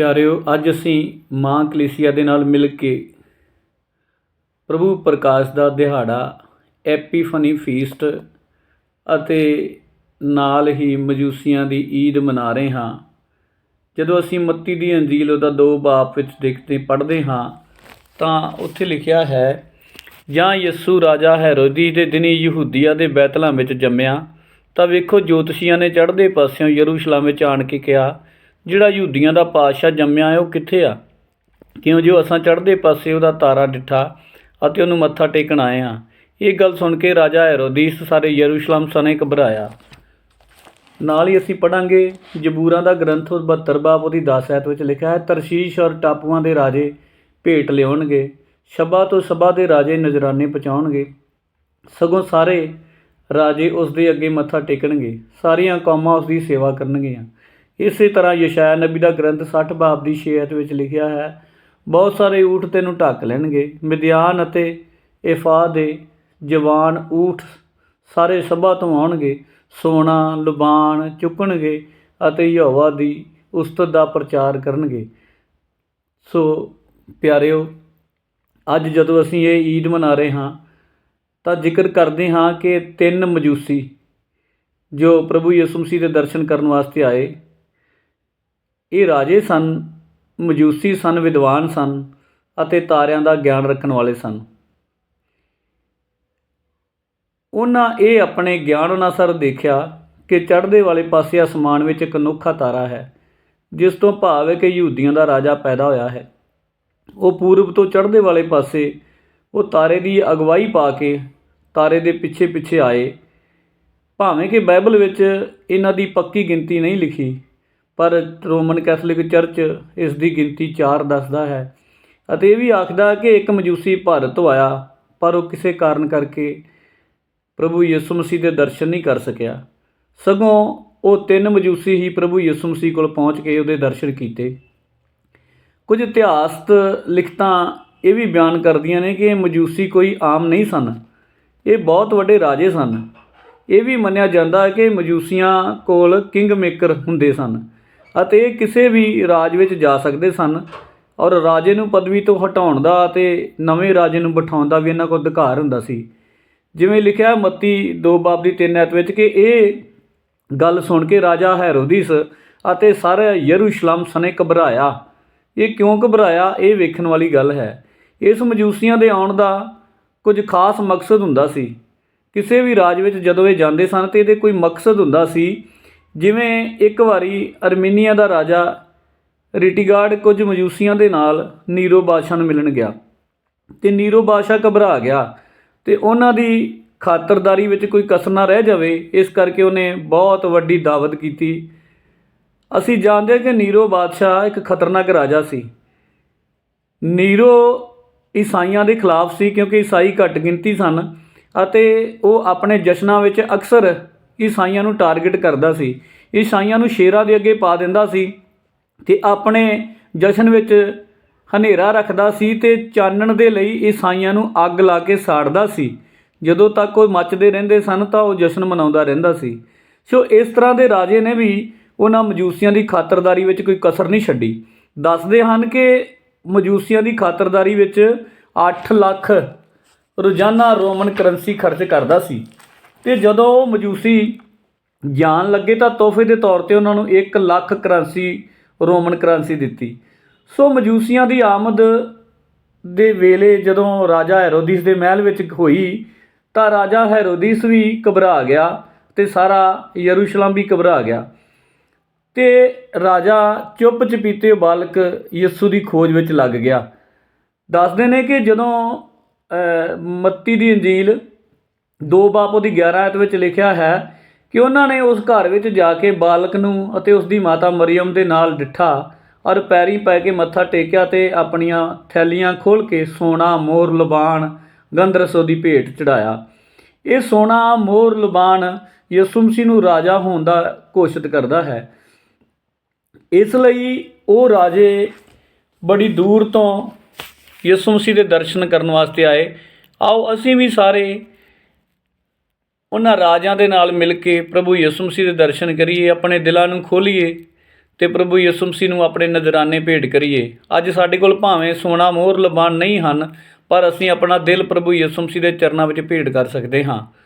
ਪਿਆਰਿਓ, ਅੱਜ ਅਸੀਂ ਮਾਂ ਕਲੀਸਿਆ ਦੇ ਨਾਲ ਮਿਲ ਕੇ ਪ੍ਰਭੂ ਪ੍ਰਕਾਸ਼ ਦਾ ਦਿਹਾੜਾ, ਐਪੀਫਨੀ ਫੀਸਟ ਅਤੇ ਨਾਲ ਹੀ ਮਜੂਸੀਆਂ ਦੀ ਈਦ ਮਨਾ ਰਹੇ ਹਾਂ। ਜਦੋਂ ਅਸੀਂ ਮੱਤੀ ਦੀ ਅੰਜੀਲ ਉਹਦਾ ਦੋ ਬਾਪ ਵਿੱਚ ਦੇਖਦੇ ਪੜ੍ਹਦੇ ਹਾਂ, ਤਾਂ ਉੱਥੇ ਲਿਖਿਆ ਹੈ, ਜਾਂ ਯਿਸੂ ਰਾਜਾ ਹੈਰੋਦੀ ਦੇ ਦਿਨੀ ਯਹੂਦੀਆ ਦੇ ਬੈਤਲਾਂ ਵਿੱਚ ਜੰਮਿਆ, ਤਾਂ ਵੇਖੋ ਜੋਤਸ਼ੀਆਂ ਨੇ ਚੜ੍ਹਦੇ ਪਾਸਿਓਂ ਯਰੂਸ਼ਲਮ ਵਿੱਚ ਆਣ ਕੇ ਕਿਹਾ ਜਿਹੜਾ ਯਹੂਦੀਆਂ ਦਾ ਪਾਤਸ਼ਾਹ ਜੰਮਿਆ ਹੈ, ਉਹ ਕਿੱਥੇ ਆ? ਕਿਉਂ ਜੋ ਅਸਾਂ ਚੜ੍ਹਦੇ ਪਾਸੇ ਉਹਦਾ ਤਾਰਾ ਡਿੱਠਾ ਅਤੇ ਉਹਨੂੰ ਮੱਥਾ ਟੇਕਣ ਆਏ ਹਾਂ। ਇਹ ਗੱਲ ਸੁਣ ਕੇ ਰਾਜਾ ਹੈਰੋਦੀਸ ਸਾਰੇ ਯਰੂਸ਼ਲਮ ਸਣੇ ਘਬਰਾਇਆ। ਨਾਲ ਹੀ ਅਸੀਂ ਪੜਾਂਗੇ ਜਬੂਰਾਂ ਦਾ ਗ੍ਰੰਥ 72 ਬਾਬ ਉਹਦੀ 10 ਐਤ ਵਿੱਚ ਲਿਖਿਆ ਹੈ, ਤਰਸ਼ੀਸ਼ ਔਰ ਟਾਪੂਆਂ ਦੇ ਰਾਜੇ ਭੇਟ ਲਿਆਉਣਗੇ, ਸ਼ਬਾ ਤੋਂ ਸਭਾ ਦੇ ਰਾਜੇ ਨਜ਼ਰਾਨੇ ਪਹੁੰਚਾਉਣਗੇ, ਸਗੋਂ ਸਾਰੇ ਰਾਜੇ ਉਸ ਦੇ ਅੱਗੇ ਮੱਥਾ ਟੇਕਣਗੇ, ਸਾਰੀਆਂ ਕੌਮਾਂ ਉਸ ਦੀ ਸੇਵਾ ਕਰਨਗੀਆਂ। ਇਸੇ ਤਰ੍ਹਾਂ ਯਸ਼ਾਇਆ ਨਬੀ ਦਾ ਗ੍ਰੰਥ 60 ਬਾਬ ਦੀ 6 ਐਤ ਵਿੱਚ ਲਿਖਿਆ ਹੈ, ਬਹੁਤ ਸਾਰੇ ਊਠ ਤੈਨੂੰ ਢੱਕ ਲੈਣਗੇ, ਮਿਦਿਆਨ ਅਤੇ ਇਫਾ ਦੇ ਜਵਾਨ ਊਠ ਸਾਰੇ ਸਭਾ ਤੋਂ ਆਉਣਗੇ, ਸੋਨਾ, ਲੁਬਾਨ ਚੁੱਕਣਗੇ ਅਤੇ ਯਹੋਵਾ ਦੀ ਉਸਤਤ ਦਾ ਪ੍ਰਚਾਰ ਕਰਨਗੇ। ਸੋ ਪਿਆਰਿਓ, ਅੱਜ ਜਦੋਂ ਅਸੀਂ ਇਹ ਈਦ ਮਨਾ ਰਹੇ ਹਾਂ, ਤਾਂ ਜ਼ਿਕਰ ਕਰਦੇ ਹਾਂ ਕਿ ਤਿੰਨ ਮਜੂਸੀ ਜੋ ਪ੍ਰਭੂ ਯਿਸੂ ਮਸੀਹ ਦੇ ਦਰਸ਼ਨ ਕਰਨ ਵਾਸਤੇ ਆਏ ਇਹ ਰਾਜੇ ਸਨ, ਮਜੂਸੀ ਸਨ, ਵਿਦਵਾਨ ਸਨ ਅਤੇ ਤਾਰਿਆਂ ਦਾ ਗਿਆਨ ਰੱਖਣ ਵਾਲੇ ਸਨ। ਉਹਨਾਂ ਇਹ ਆਪਣੇ ਗਿਆਨ ਅਨੁਸਾਰ ਦੇਖਿਆ ਕਿ ਚੜ੍ਹਦੇ ਵਾਲੇ ਪਾਸੇ ਅਸਮਾਨ ਵਿੱਚ ਇੱਕ ਅਨੋਖਾ ਤਾਰਾ ਹੈ, ਜਿਸ ਤੋਂ ਭਾਵ ਹੈ ਕਿ ਯਹੂਦੀਆਂ ਦਾ ਰਾਜਾ ਪੈਦਾ ਹੋਇਆ ਹੈ। ਉਹ ਪੂਰਬ ਤੋਂ ਚੜ੍ਹਦੇ ਵਾਲੇ ਪਾਸੇ ਉਹ ਤਾਰੇ ਦੀ ਅਗਵਾਈ ਪਾ ਕੇ ਤਾਰੇ ਦੇ ਪਿੱਛੇ ਪਿੱਛੇ ਆਏ, ਭਾਵੇਂ ਕਿ ਬਾਈਬਲ ਵਿੱਚ ਇਹਨਾਂ ਦੀ ਪੱਕੀ ਗਿਣਤੀ ਨਹੀਂ ਲਿਖੀ। ਪਰ ਰੋਮਨ ਕੈਥੋਲਿਕ ਚਰਚ ਇਸ ਦੀ ਗਿਣਤੀ 4 ਦੱਸਦਾ ਹੈ ਅਤੇ ਇਹ ਵੀ ਆਖਦਾ ਕਿ ਇੱਕ ਮਜੂਸੀ ਭਾਰਤ ਤੋਂ ਆਇਆ, ਪਰ ਉਹ ਕਿਸੇ ਕਾਰਨ ਕਰਕੇ ਪ੍ਰਭੂ ਯਿਸੂ ਮਸੀਹ ਦੇ ਦਰਸ਼ਨ ਨਹੀਂ ਕਰ ਸਕਿਆ। ਸਗੋਂ ਉਹ ਤਿੰਨ ਮਜੂਸੀ ਹੀ ਪ੍ਰਭੂ ਯਿਸੂ ਮਸੀਹ ਕੋਲ ਪਹੁੰਚ ਕੇ ਉਹਦੇ ਦਰਸ਼ਨ ਕੀਤੇ। ਕੁਝ ਇਤਿਹਾਸਤ ਲਿਖਤਾਂ ਇਹ ਵੀ ਬਿਆਨ ਕਰਦੀਆਂ ਨੇ ਕਿ ਇਹ ਮਜੂਸੀ ਕੋਈ ਆਮ ਨਹੀਂ ਸਨ, ਇਹ ਬਹੁਤ ਵੱਡੇ ਰਾਜੇ ਸਨ। ਇਹ ਵੀ ਮੰਨਿਆ ਜਾਂਦਾ ਹੈ ਕਿ ਮਜੂਸੀਆਂ ਕੋਲ ਕਿੰਗ ਮੇਕਰ ਹੁੰਦੇ ਸਨ। ਅਤੇ ਇਹ ਕਿਸੇ ਵੀ ਰਾਜ ਵਿੱਚ ਜਾ ਸਕਦੇ ਸਨ ਔਰ ਰਾਜੇ ਨੂੰ ਪਦਵੀ ਤੋਂ ਹਟਾਉਣ ਦਾ ਅਤੇ ਨਵੇਂ ਰਾਜੇ ਨੂੰ ਬਿਠਾਉਣ ਦਾ ਵੀ ਇਹਨਾਂ ਕੋਲ ਅਧਿਕਾਰ ਹੁੰਦਾ ਸੀ। ਜਿਵੇਂ ਲਿਖਿਆ ਮੱਤੀ 2 ਬਾਬ ਦੀ 3 ਐਤ ਵਿੱਚ ਕਿ ਇਹ ਗੱਲ ਸੁਣ ਕੇ ਰਾਜਾ ਹੈਰੋਦੀਸ ਅਤੇ ਸਾਰਾ ਯਰੂਸ਼ਲਮ ਸਨੇ ਘਬਰਾਇਆ। ਇਹ ਕਿਉਂ ਘਬਰਾਇਆ? ਇਹ ਵੇਖਣ ਵਾਲੀ ਗੱਲ ਹੈ। ਇਸ ਮਜੂਸੀਆਂ ਦੇ ਆਉਣ ਦਾ ਕੁਝ ਖਾਸ ਮਕਸਦ ਹੁੰਦਾ ਸੀ। ਕਿਸੇ ਵੀ ਰਾਜ ਵਿੱਚ ਜਦੋਂ ਇਹ ਜਾਂਦੇ ਸਨ ਤੇ ਇਹਦੇ ਕੋਈ ਮਕਸਦ ਹੁੰਦਾ ਸੀ ਜਿਵੇਂ ਇੱਕ ਵਾਰੀ ਅਰਮੀਨੀਆ ਦਾ ਰਾਜਾ ਰਿਟੀਗਾਰਡ ਕੁਝ ਮਜੂਸੀਆਂ ਦੇ ਨਾਲ ਨੀਰੋ ਬਾਦਸ਼ਾਹ ਨੂੰ ਮਿਲਣ ਗਿਆ ਤੇ ਨੀਰੋ ਬਾਦਸ਼ਾਹ ਘਬਰਾ ਗਿਆ ਤੇ ਉਹਨਾਂ ਦੀ ਖਾਤਰਦਾਰੀ ਵਿੱਚ ਕੋਈ ਕਸਰ ਨਾ ਰਹਿ ਜਾਵੇ, ਇਸ ਕਰਕੇ ਉਹਨੇ ਬਹੁਤ ਵੱਡੀ ਦਾਵਤ ਕੀਤੀ। ਅਸੀਂ ਜਾਣਦੇ ਹਾਂ ਕਿ ਨੀਰੋ ਬਾਦਸ਼ਾਹ ਇੱਕ ਖਤਰਨਾਕ ਰਾਜਾ ਸੀ। ਨੀਰੋ ਈਸਾਈਆਂ ਦੇ ਖਿਲਾਫ ਸੀ ਕਿਉਂਕਿ ਈਸਾਈ ਘੱਟ ਗਿਣਤੀ ਸਨ ਅਤੇ ਉਹ ਆਪਣੇ ਜਸ਼ਨਾਂ ਵਿੱਚ ਅਕਸਰ ਈਸਾਈਆਂ ਨੂੰ ਟਾਰਗੇਟ ਕਰਦਾ ਸੀ। ਈਸਾਈਆਂ ਨੂੰ ਸ਼ੇਰਾਂ ਦੇ ਅੱਗੇ ਪਾ ਦਿੰਦਾ ਸੀ ਤੇ ਆਪਣੇ ਜਸ਼ਨ ਵਿੱਚ ਹਨੇਰਾ ਰੱਖਦਾ ਸੀ ਤੇ ਚਾਨਣ ਦੇ ਲਈ ਈਸਾਈਆਂ ਨੂੰ ਅੱਗ ਲਾ ਕੇ ਸਾੜਦਾ ਸੀ। ਜਦੋਂ ਤੱਕ ਉਹ ਮੱਚਦੇ ਰਹਿੰਦੇ ਸਨ ਤਾਂ ਉਹ ਜਸ਼ਨ ਮਨਾਉਂਦਾ ਰਹਿੰਦਾ ਸੀ। ਸੋ ਇਸ ਤਰ੍ਹਾਂ ਦੇ ਰਾਜੇ ਨੇ ਵੀ ਉਹਨਾਂ ਮਜੂਸੀਆਂ ਦੀ ਖਾਤਰਦਾਰੀ ਵਿੱਚ ਕੋਈ ਕਸਰ ਨਹੀਂ ਛੱਡੀ। ਦੱਸਦੇ ਹਨ ਕਿ ਮਜੂਸੀਆਂ ਦੀ ਖਾਤਰਦਾਰੀ ਵਿੱਚ 8 ਲੱਖ ਰੋਜ਼ਾਨਾ ਰੋਮਨ ਕਰੰਸੀ ਖਰਚ ਕਰਦਾ ਸੀ। ਤੇ ਜਦੋਂ ਉਹ ਮਜੂਸੀ ਜਾਣ ਲੱਗੇ ਤਾਂ ਤੋਹਫੇ ਦੇ ਤੌਰ ਤੇ ਉਹਨਾਂ ਨੂੰ 1 ਲੱਖ ਕਰੰਸੀ, ਰੋਮਨ ਕਰੰਸੀ ਦਿੱਤੀ। ਸੋ ਮਜੂਸੀਆਂ ਦੀ ਆਮਦ ਦੇ ਵੇਲੇ ਜਦੋਂ ਰਾਜਾ ਹੈਰੋਦੀਸ ਦੇ ਮਹਿਲ ਵਿੱਚ ਹੋਈ, ਤਾਂ ਰਾਜਾ ਹੈਰੋਦੀਸ ਵੀ ਘਬਰਾ ਗਿਆ ਤੇ ਸਾਰਾ ਯਰੂਸ਼ਲਮ ਵੀ ਘਬਰਾ ਗਿਆ। ਤੇ ਰਾਜਾ ਚੁੱਪ ਚਪੀਤੇ ਬਾਲਕ ਯਿਸੂ ਦੀ ਖੋਜ ਵਿੱਚ ਲੱਗ ਗਿਆ। ਦੱਸਦੇ ਨੇ ਕਿ ਜਦੋਂ ਮੱਤੀ ਦੀ ਇੰਜੀਲ ਦੋ ਬਾਪ ਉਹਦੀ 11 ਆਇਤ ਵਿੱਚ ਲਿਖਿਆ ਹੈ ਕਿ ਉਹਨਾਂ ਨੇ ਉਸ ਘਰ ਵਿੱਚ ਜਾ ਕੇ ਬਾਲਕ ਨੂੰ ਅਤੇ ਉਸ ਦੀ ਮਾਤਾ ਮਰੀਮ ਦੇ ਨਾਲ ਡਿੱਠਾ ਔਰ ਪੈਰੀ ਪੈ ਕੇ ਮੱਥਾ ਟੇਕਿਆ ਤੇ ਆਪਣੀਆਂ ਥੈਲੀਆਂ ਖੋਲ ਕੇ ਸੋਨਾ, ਮੋਰ, ਲਬਾਨ, ਗੰਧਰਸੋ ਦੀ ਭੇਟ ਚੜਾਇਆ। ਇਹ ਸੋਨਾ, ਮੋਰ, ਲਬਾਨ ਯਿਸੂ ਮਸੀਹ ਨੂੰ ਰਾਜਾ ਹੋਣ ਦਾ ਘੋਸ਼ਿਤ ਕਰਦਾ ਹੈ। ਇਸ ਲਈ ਉਹ ਰਾਜੇ ਬੜੀ ਦੂਰ ਤੋਂ ਯਿਸੂ ਮਸੀਹ ਦੇ ਦਰਸ਼ਨ ਕਰਨ ਵਾਸਤੇ ਆਏ। ਆਓ ਅਸੀਂ ਵੀ ਸਾਰੇ ਉਹਨਾਂ ਰਾਜਿਆਂ ਦੇ ਨਾਲ ਮਿਲ ਕੇ ਪ੍ਰਭੂ ਯਿਸੂ ਮਸੀਹ ਦੇ ਦਰਸ਼ਨ ਕਰੀਏ, ਆਪਣੇ ਦਿਲਾਂ ਨੂੰ ਖੋਲੀਏ ਤੇ ਪ੍ਰਭੂ ਯਿਸੂ ਮਸੀਹ ਨੂੰ ਆਪਣੇ ਨਜ਼ਰਾਨੇ ਭੇਟ ਕਰੀਏ। ਅੱਜ ਸਾਡੇ ਕੋਲ ਭਾਵੇਂ ਸੋਨਾ, ਮੋਹਰ, ਲਬਾਨ ਨਹੀਂ ਹਨ, ਪਰ ਅਸੀਂ ਆਪਣਾ ਦਿਲ ਪ੍ਰਭੂ ਯਿਸੂ ਮਸੀਹ ਦੇ ਚਰਨਾਂ ਵਿੱਚ ਭੇਟ ਕਰ ਸਕਦੇ ਹਾਂ।